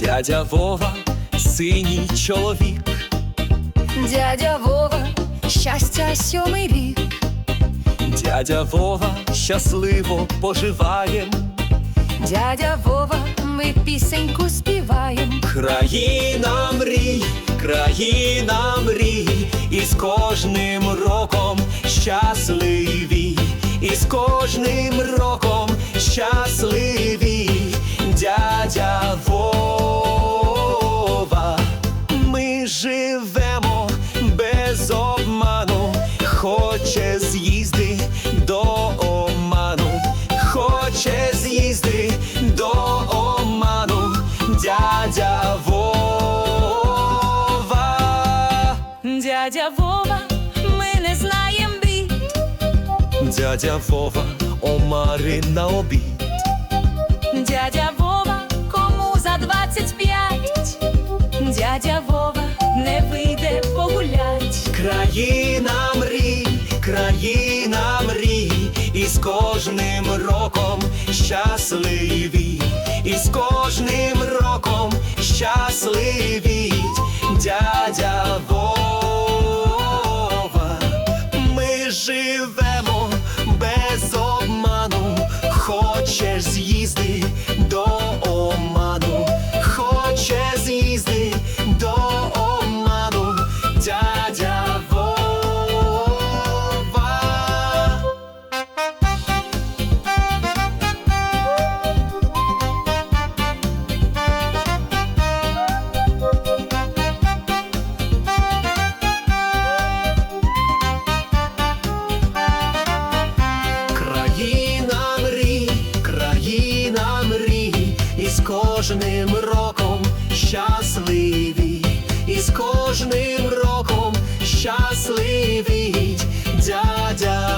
Дядя Вова, синій чоловік, Дядя Вова, щастя сьомий рік. дядя Вова щасливо поживає, Дядя Вова, ми пісеньку співаєм. країна країна мрій, і з кожним роком щасливі, і з кожним роком щасливі, дядя Вова, Дядя Вова, ми не знаєм бід. дядя Вова, омари на обід. Дядя Вова, кому за двадцять п'ять? Дядя Вова не вийде погулять. Країна мрій, країна мрій, і з кожним роком щасливі, і з кожним роком хочеш з'їзди до кожним роком щасливі, і з кожним роком щасливі, дядя